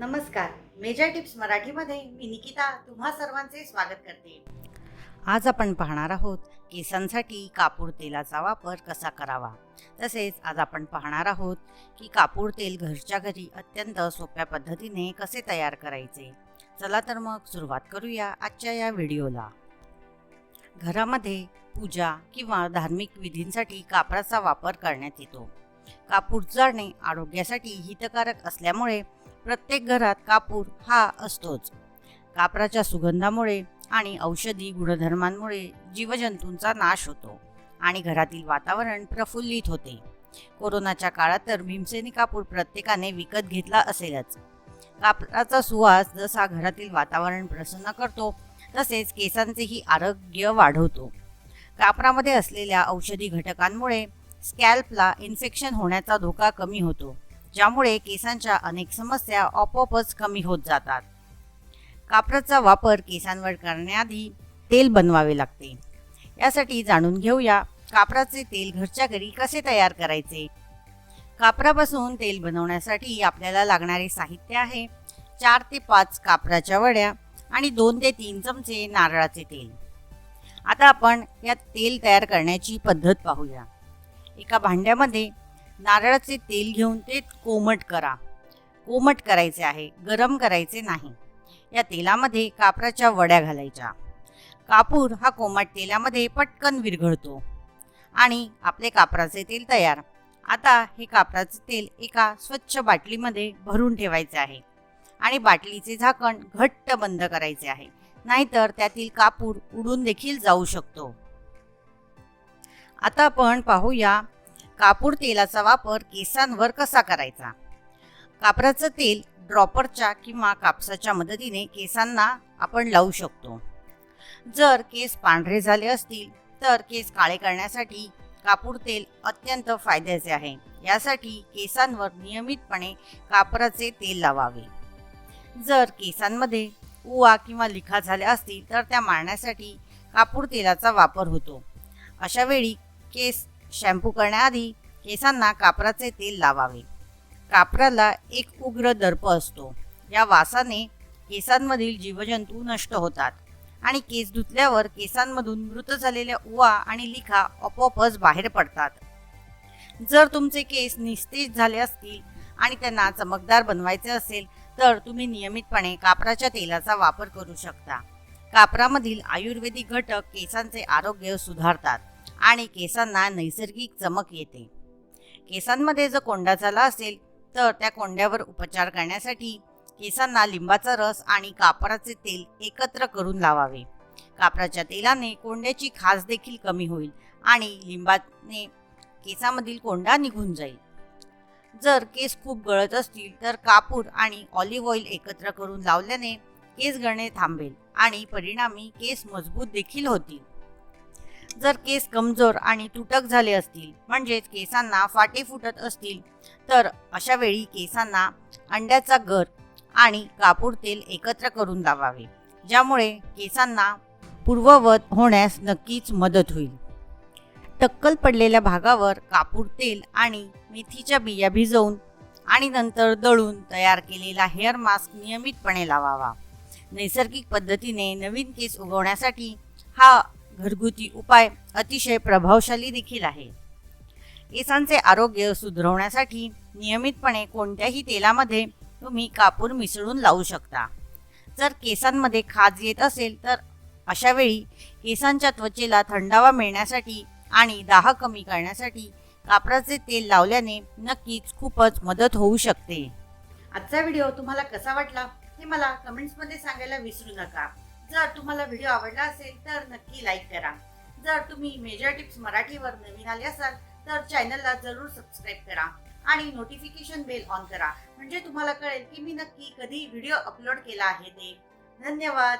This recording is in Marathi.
नमस्कार. मेजर टिप्स मराठीमध्ये मी निकिता तुम्हा सर्वांचे स्वागत करते. आज आपण पाहणार आहोत केसांसाठी कापूर तेलाचा वापर कसा करावा? तसेच आज आपण पाहणार आहोत की कापूर तेल घरच्या घरी अत्यंत सोप्या पद्धतीने कसे तयार करायचे? चला तर मग सुरुवात करूया आजच्या या व्हिडिओला. घरामध्ये पूजा किंवा धार्मिक विधींसाठी कापराचा वापर करण्यात येतो. कापूर जाळणे आरोग्यासाठी हितकारक असल्यामुळे प्रत्येक घरात कापूर हा असतोच. कापराच्या सुगंधामुळे आणि औषधी गुणधर्मांमुळे जीवजंतूंचा नाश होतो आणि घरातील वातावरण प्रफुल्लित होते. कोरोनाच्या काळात तर भीमसेनी कापूर प्रत्येकाने विकत घेतला असेलच. कापराचा सुवास जसा घरातील वातावरण प्रसन्न करतो तसेच केसांचेही आरोग्य वाढवतो. कापरामध्ये असलेल्या औषधी घटकांमुळे स्कॅल्पला इन्फेक्शन होण्याचा धोका कमी होतो. ज्यामुळे केसांच्या अनेक समस्या आपोआपच कमी होत जातात. कापराचा वापर केसांवर करण्याआधी तेल बनवावे लागते. यासाठी जाणून घेऊया कापराचे तेल घरच्या घरी कसे तयार करायचे? कापरापासून तेल बनवण्यासाठी आपल्याला लागणारे साहित्य आहे चार ते पाच कापराच्या वड्या आणि दोन ते तीन चमचे नारळाचे तेल. आता आपण यात तेल तयार करण्याची पद्धत पाहूया. एका भांड्यामध्ये नारळाचे तेल घेऊन ते कोमट करा. कोमट करायचे आहे गरम करायचे नाही. या तेलामध्ये कापराच्या वड्या घालायच्या. कापूर हा कोमट तेलामध्ये पटकन विरघळतो. आणि आपले कापराचे तेल तयार. आता हे कापराचे तेल एका स्वच्छ बाटलीमध्ये भरून ठेवायचे आहे. आणि बाटलीचे झाकण घट्ट बंद करायचे आहे. नाहीतर त्यातील कापूर उडून देखील जाऊ शकतो. आता आपण पाहूया कापूर तेलाचा वापर केसांवर कसा करायचा? कापराचं तेल ड्रॉपरच्या किंवा कापसाच्या मदतीने केसांना आपण लावू शकतो. जर केस पांढरे झाले असतील तर केस काळे करण्यासाठी कापूर तेल अत्यंत फायद्याचे आहे. यासाठी केसांवर नियमितपणे कापराचे तेल लावावे. जर केसांमध्ये उवा किंवा लिखा झाल्या असतील तर त्या मारण्यासाठी कापूर तेलाचा वापर होतो. अशा वेळी केस शॅम्पू करण्याआधी केसांना कापराचे तेल लावावे. कापराला एक उग्र दर्प असतो. या वासाने केसांमधील जीवजंतू नष्ट होतात आणि केस धुतल्यावर केसांमधून मृत झालेल्या उवा आणि लिखा आपोआपच बाहेर पडतात. जर तुमचे केस निस्तेज झाले असतील आणि त्यांना चमकदार बनवायचे असेल तर तुम्ही नियमितपणे कापराच्या तेलाचा वापर करू शकता. कापरामधील आयुर्वेदिक घटक केसांचे आरोग्य सुधारतात. आणि केसांना नैसर्गिक चमक येते. केसांमध्ये जर कोंडा झाला असेल तर त्या कोंड्यावर उपचार करण्यासाठी केसांना लिंबाचा रस आणि कापराचे तेल एकत्र करून लावावे. कापराच्या तेलाने कोंड्याची खास देखील कमी होईल आणि लिंबाने केसामधील कोंडा निघून जाईल. जर केस खूप गळत असतील तर कापूर आणि ऑलिव्ह ऑइल एकत्र करून लावल्याने केस गळणे थांबेल आणि परिणामी केस मजबूत देखील होतील. जर केस कमजोर आणि तुटक झाले असतील म्हणजेच केसांना फाटे फुटत असतील तर अशा वेळी केसांना अंड्याचा गर आणि कापूर तेल एकत्र करून लावावे. ज्यामुळे केसांना पूर्ववत होण्यास नक्कीच मदत होईल. टक्कल पडलेल्या भागावर कापूर तेल आणि मेथीच्या बिया भिजवून आणि नंतर दळून तयार केलेला हेअर मास्क नियमितपणे लावावा. नैसर्गिक पद्धतीने नवीन केस उगवण्यासाठी हा घरगुती उपाय अतिशय प्रभावशाली देखील आहे. केसांचे आरोग्य सुधारवण्यासाठी नियमितपणे कोणत्याही तेलामध्ये तुम्ही कापूर मिसळून लावू शकता. जर केसांमध्ये खाज येत असेल तर अशा वेळी केसांच्या त्वचेला थंडावा मिळण्यासाठी आणि दाह कमी करण्यासाठी कापराचे तेल लावल्याने नक्कीच खूपच मदत होऊ शकते. आजचा व्हिडिओ तुम्हाला कसा वाटला हे मला कमेंट्समध्ये सांगायला विसरू नका. जर तुम्हाला व्हिडिओ आवडला असेल तर नक्की लाईक करा. जर तुम्ही मेजर टिप्स मराठीवर नवीन आले असाल तर चॅनलला जरूर सबस्क्राईब करा आणि नोटिफिकेशन बेल ऑन करा. म्हणजे तुम्हाला कळेल की मी नक्की कधी व्हिडिओ अपलोड केला आहे ते. धन्यवाद!